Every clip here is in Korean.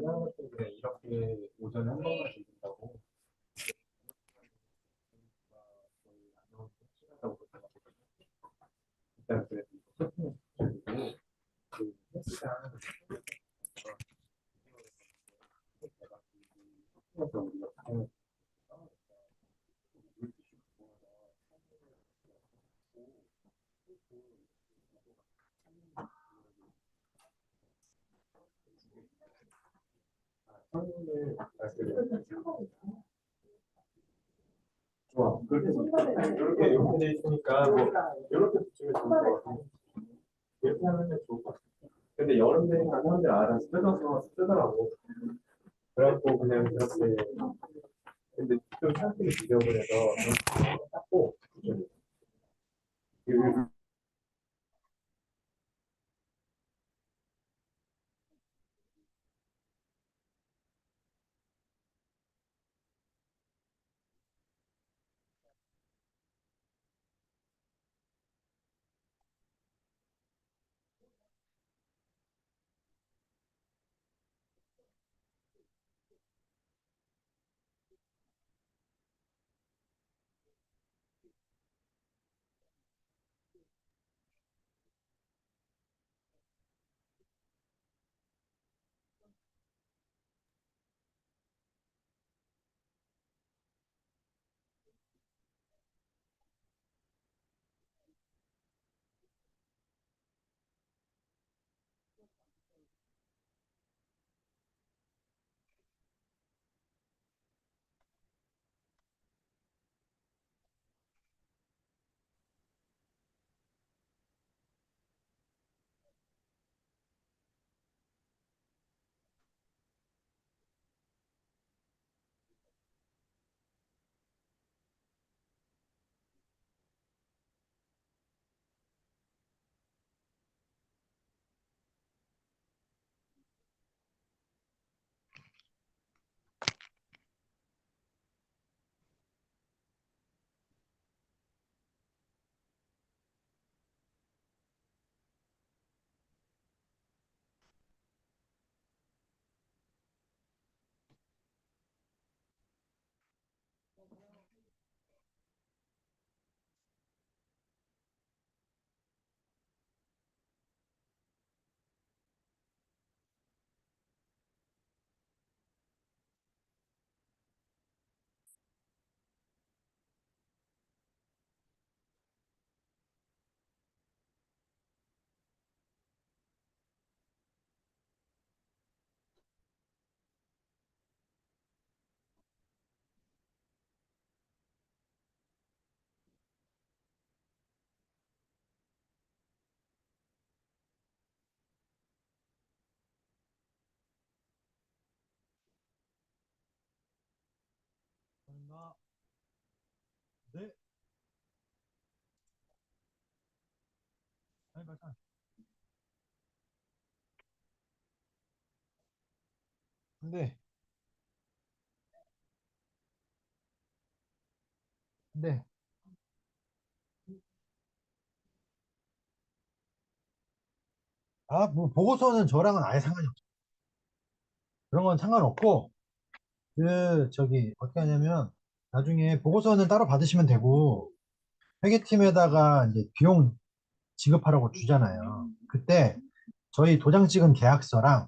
게 이렇게 오전에 한 번만 준다고 일단 그래도 소통을 그리고 그 헬스장 우리가 방을 성인을 좋아. 그렇게 이렇게 이렇게 돼 있으니까 뭐 이렇게 붙이면 좋을 것 같아. 이렇게 하면 좋을 것 같아. 근데 여름 되니까 사람들 알아서 뜯어서 쓰더라고. 그래갖고 그냥 이렇게 근데 좀 사람들이 지저분해서 하나, 네. 아니, 맞아. 근데, 근데, 아, 뭐, 보고서는 저랑은 아예 상관이 없어. 그런 건 상관없고, 그, 저기, 어떻게 하냐면, 나중에 보고서는 따로 받으시면 되고, 회계팀에다가 이제 비용 지급하라고 주잖아요. 그때, 저희 도장 찍은 계약서랑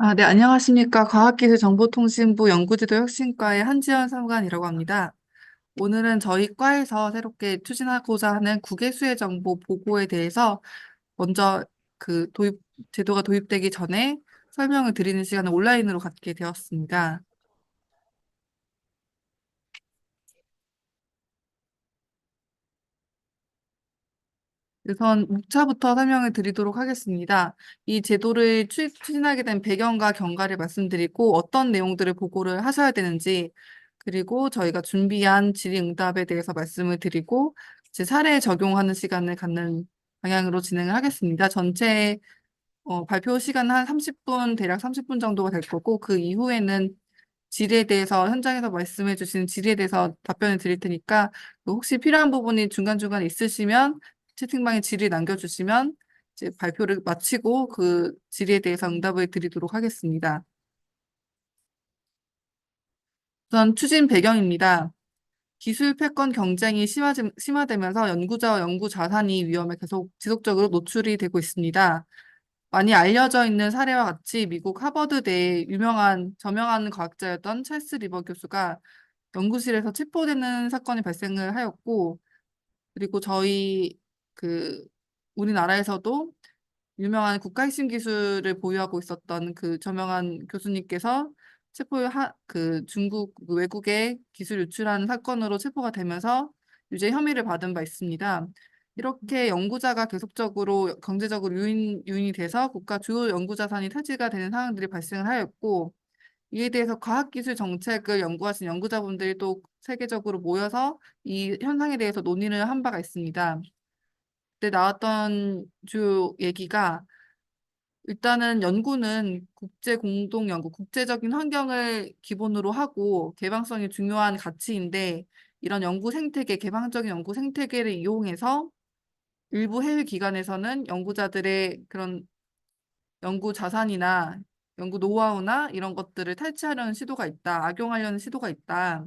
아, 네, 안녕하십니까. 과학기술정보통신부 연구지도 혁신과의 한지연 사무관이라고 합니다. 오늘은 저희 과에서 새롭게 추진하고자 하는 국외수혜 정보 보고에 대해서 먼저 그 도입, 제도가 도입되기 전에 설명을 드리는 시간을 온라인으로 갖게 되었습니다. 우선 목차부터 설명을 드리도록 하겠습니다. 이 제도를 추, 추진하게 된 배경과 경과를 말씀드리고 어떤 내용들을 보고를 하셔야 되는지 그리고 저희가 준비한 질의응답에 대해서 말씀을 드리고 제 사례에 적용하는 시간을 갖는 방향으로 진행을 하겠습니다. 전체 어, 발표 시간은 한 30분, 대략 30분 정도가 될 거고 그 이후에는 질의에 대해서 현장에서 말씀해 주신 질의에 대해서 답변을 드릴 테니까 그 혹시 필요한 부분이 중간중간 있으시면 채팅방에 질의 남겨주시면 이제 발표를 마치고 그 질의에 대해서 응답을 드리도록 하겠습니다. 우선 추진 배경입니다. 기술 패권 경쟁이 심화되면서 연구자와 연구 자산이 위험에 계속 지속적으로 노출이 되고 있습니다. 많이 알려져 있는 사례와 같이 미국 하버드대의 유명한 저명한 과학자였던 찰스 리버 교수가 연구실에서 체포되는 사건이 발생을 하였고 그리고 저희 그 우리나라에서도 유명한 국가 핵심 기술을 보유하고 있었던 그 저명한 교수님께서 체포하 그 중국 그 외국에 기술 유출하는 사건으로 체포가 되면서 유죄 혐의를 받은 바 있습니다. 이렇게 연구자가 계속적으로 경제적으로 유인, 유인이 돼서 국가 주요 연구 자산이 탈취가 되는 상황들이 발생을 하였고 이에 대해서 과학기술 정책을 연구하신 연구자분들이 또 세계적으로 모여서 이 현상에 대해서 논의를 한 바가 있습니다. 그때 나왔던 주요 얘기가 일단은 연구는 국제 공동 연구, 국제적인 환경을 기본으로 하고 개방성이 중요한 가치인데 이런 연구 생태계, 개방적인 연구 생태계를 이용해서 일부 해외 기관에서는 연구자들의 그런 연구 자산이나 연구 노하우나 이런 것들을 탈취하려는 시도가 있다, 악용하려는 시도가 있다.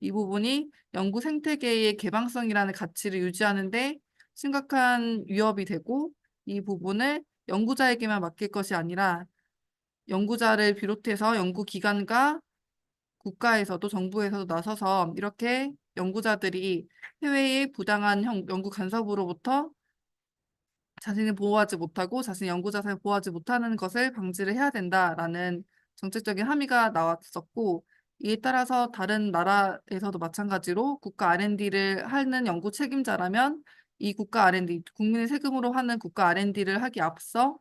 이 부분이 연구 생태계의 개방성이라는 가치를 유지하는데 심각한 위협이 되고 이 부분을 연구자에게만 맡길 것이 아니라 연구자를 비롯해서 연구기관과 국가에서도 정부에서도 나서서 이렇게 연구자들이 해외의 부당한 형- 연구 간섭으로부터 자신을 보호하지 못하고 자신의 연구 자산을 보호하지 못하는 것을 방지를 해야 된다라는 정책적인 함의가 나왔었고 이에 따라서 다른 나라에서도 마찬가지로 국가 R&D를 하는 연구 책임자라면 이 국가 R&D, 국민의 세금으로 하는 국가 R&D를 하기 앞서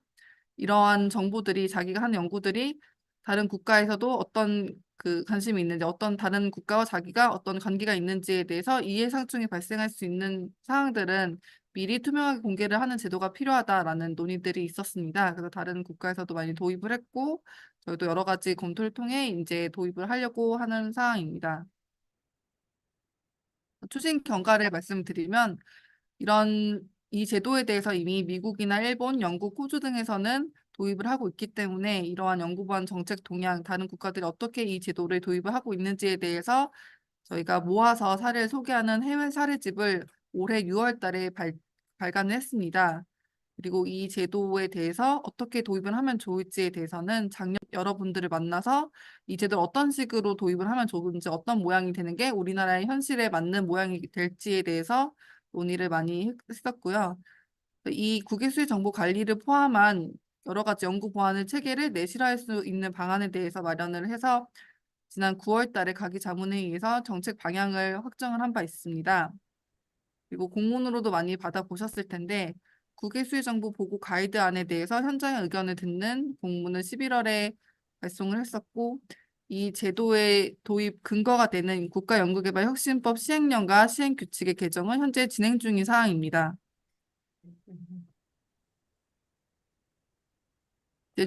이러한 정보들이 자기가 하는 연구들이 다른 국가에서도 어떤 그 관심이 있는지 어떤 다른 국가와 자기가 어떤 관계가 있는지에 대해서 이해상충이 발생할 수 있는 사항들은 미리 투명하게 공개를 하는 제도가 필요하다라는 논의들이 있었습니다. 그래서 다른 국가에서도 많이 도입을 했고 저희도 여러 가지 검토를 통해 이제 도입을 하려고 하는 사항입니다. 추진 경과를 말씀드리면 이런 이 제도에 대해서 이미 미국이나 일본, 영국, 호주 등에서는 도입을 하고 있기 때문에 이러한 연구관 정책 동향, 다른 국가들이 어떻게 이 제도를 도입을 하고 있는지에 대해서 저희가 모아서 사례를 소개하는 해외 사례집을 올해 6월 달에 발, 발간을 했습니다. 그리고 이 제도에 대해서 어떻게 도입을 하면 좋을지에 대해서는 작년 여러분들을 만나서 이 제도를 어떤 식으로 도입을 하면 좋은지 어떤 모양이 되는 게 우리나라의 현실에 맞는 모양이 될지에 대해서 논의를 많이 했- 했었고요. 이 국외수의 정보 관리를 포함한 여러 가지 연구 보완을 체계를 내실화할 수 있는 방안에 대해서 마련을 해서 지난 9월 달에 가기 자문회의에서 정책 방향을 확정을 한 바 있습니다. 그리고 공문으로도 많이 받아보셨을 텐데 국외수의 정보 보고 가이드 안에 대해서 현장의 의견을 듣는 공문을 11월에 발송을 했었고 이 제도의 도입 근거가 되는 국가연구개발혁신법 시행령과 시행규칙의 개정은 현재 진행 중인 사항입니다.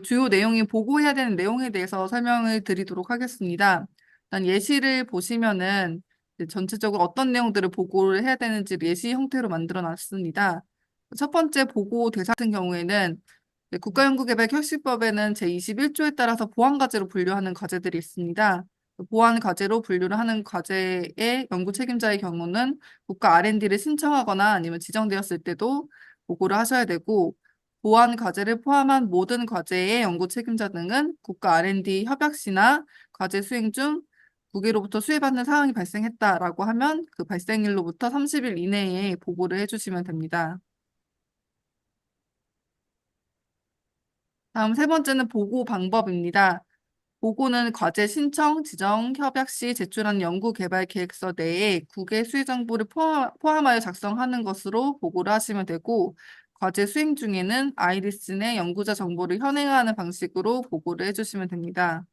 주요 내용이 보고해야 되는 내용에 대해서 설명을 드리도록 하겠습니다. 일단 예시를 보시면은 전체적으로 어떤 내용들을 보고를 해야 되는지 예시 형태로 만들어 놨습니다. 첫 번째 보고 대상 같은 경우에는 이제 국가연구개발혁신법에는 제21조에 따라서 보완과제로 분류하는 과제들이 있습니다. 보완 과제로 분류를 하는 과제의 연구 책임자의 경우는 국가 R&D를 신청하거나 아니면 지정되었을 때도 보고를 하셔야 되고 보안 과제를 포함한 모든 과제의 연구 책임자 등은 국가 R&D 협약 시나 과제 수행 중 국외로부터 수혜받는 사항이 발생했다라고 하면 그 발생일로부터 30일 이내에 보고를 해주시면 됩니다. 다음 세 번째는 보고 방법입니다. 보고는 과제 신청, 지정, 협약 시 제출한 연구 개발 계획서 내에 국외 수혜 정보를 포함, 포함하여 작성하는 것으로 보고를 하시면 되고 과제 수행 중에는 아이리스 내 연구자 정보를 현행화하는 방식으로 보고를 해주시면 됩니다.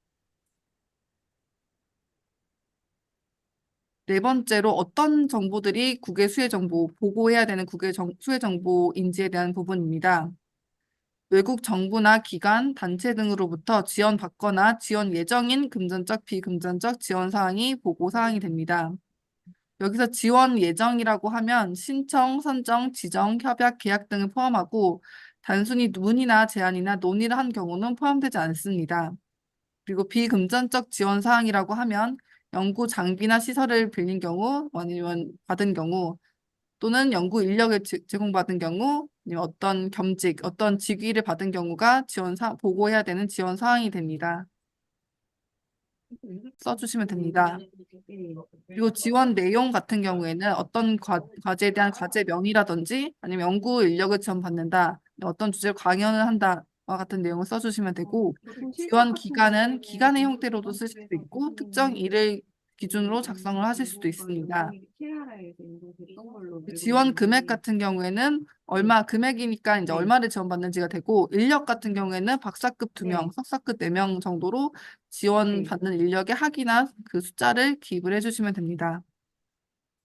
네 번째로 어떤 정보들이 국외 수혜 정보, 보고해야 되는 국외 정, 수혜 정보인지에 대한 부분입니다. 외국 정부나 기관, 단체 등으로부터 지원받거나 지원 예정인 금전적, 비금전적 지원 사항이 보고 사항이 됩니다. 여기서 지원 예정이라고 하면 신청, 선정, 지정, 협약, 계약 등을 포함하고 단순히 문의나 제안이나 논의를 한 경우는 포함되지 않습니다. 그리고 비금전적 지원 사항이라고 하면 연구 장비나 시설을 빌린 경우 아니면 받은 경우 또는 연구 인력을 제- 제공받은 경우 어떤 겸직, 어떤 직위를 받은 경우가 지원 사 보고해야 되는 지원 사항이 됩니다. 써주시면 됩니다. 그리고 지원 내용 같은 경우에는 어떤 과, 과제에 대한 과제명이라든지 아니면 연구 인력을 지원받는다, 어떤 주제로 강연을 한다 와 같은 내용을 써주시면 되고 지원 기간은 기간의 형태로도 쓰실 수 있고 특정 일을 기준으로 작성을 하실 수도 있습니다. 그 지원 금액 같은 경우에는 얼마 금액이니까 이제 네. 얼마를 지원받는지가 되고 인력 같은 경우에는 박사급 두 명, 네. 석사급 네 명 정도로 지원받는 인력의 학이나 그 숫자를 기입을 해주시면 됩니다.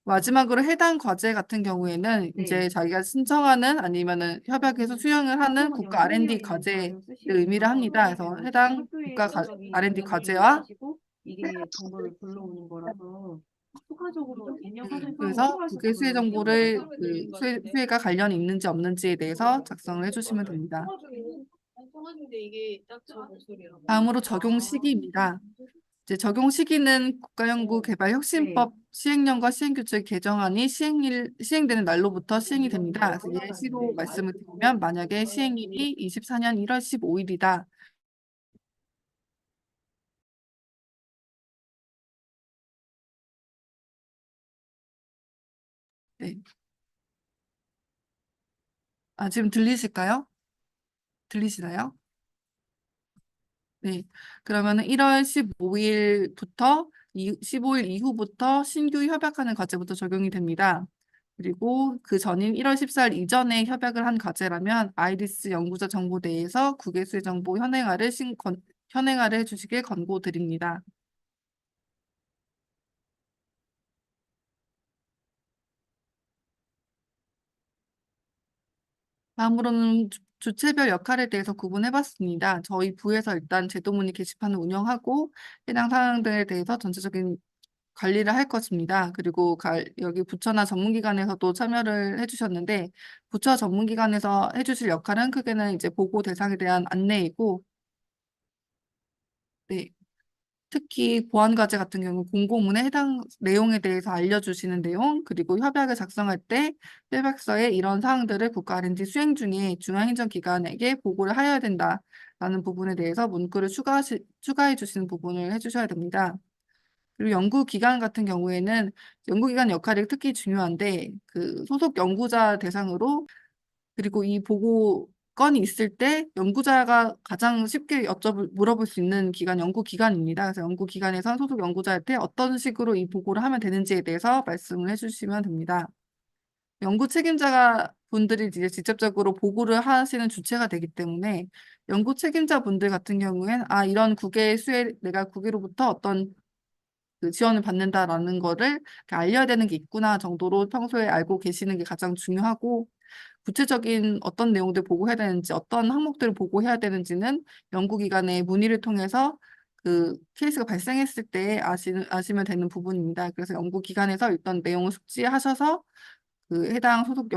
마지막으로 해당 과제 같은 경우에는 네. 이제 자기가 신청하는 아니면은 협약에서 수행을 하는 국가 R&D 과제를 의미를 합니다. 그래서 해당 국가 가- R&D 과제와 이게 정보를 불러오는 거라서 추가적으로 개념화해서 그래서 국외 수혜 정보를 그 수혜, 수혜가 관련이 있는지 없는지에 대해서 작성을 해주시면 됩니다. 다음으로 적용 시기입니다. 이제 적용 시기는 국가연구개발혁신법 시행령과 시행규칙 개정안이 시행일, 시행되는 날로부터 시행이 됩니다. 그래서 예시로 말씀을 드리면 만약에 시행일이 24년 1월 15일이다. 네. 아, 지금 들리실까요? 들리시나요? 네. 그러면은 1월 15일부터 15일 이후부터 신규 협약하는 과제부터 적용이 됩니다. 그리고 그 전인 1월 14일 이전에 협약을 한 과제라면 아이리스 연구자 정보 내에서 국외수혜 정보 현행화를 신, 건, 현행화를 해주시길 권고드립니다. 다음으로는 주- 주체별 역할에 대해서 구분해 봤습니다. 저희 부에서 일단 제도문의 게시판을 운영하고 해당 사항들에 대해서 전체적인 관리를 할 것입니다. 그리고 갈- 여기 부처나 전문기관에서도 참여를 해주셨는데 부처 전문기관에서 해주실 역할은 크게는 이제 보고 대상에 대한 안내이고 네. 특히 보안 과제 같은 경우 공고문에 해당 내용에 대해서 알려주시는 내용, 그리고 협약을 작성할 때 협약서에 이런 사항들을 국가 R&D 수행 중에 중앙행정기관에게 보고를 하여야 된다라는 부분에 대해서 문구를 추가하시, 추가해 주시는 부분을 해주셔야 됩니다. 그리고 연구기관 같은 경우에는 연구기관 역할이 특히 중요한데 그 소속 연구자 대상으로 그리고 이 보고 건이 있을 때 연구자가 가장 쉽게 여쭤볼 물어볼 수 있는 기관 연구기관입니다. 그래서 연구기관에선 소속 연구자한테 어떤 식으로 이 보고를 하면 되는지에 대해서 말씀을 해주시면 됩니다. 연구 책임자가 분들이 이제 직접적으로 보고를 하시는 주체가 되기 때문에 연구 책임자 분들 같은 경우에는 아 이런 국외 수혜 내가 국외로부터 어떤 그 지원을 받는다라는 거를 알려야 되는 게 있구나 정도로 평소에 알고 계시는 게 가장 중요하고 구체적인 어떤 내용들 보고해야 되는지 어떤 항목들을 보고해야 되는지는 연구기관의 문의를 통해서 그 케이스가 발생했을 때 아시, 아시면 되는 부분입니다. 그래서 연구기관에서 일단 내용을 숙지하셔서 그 해당 소속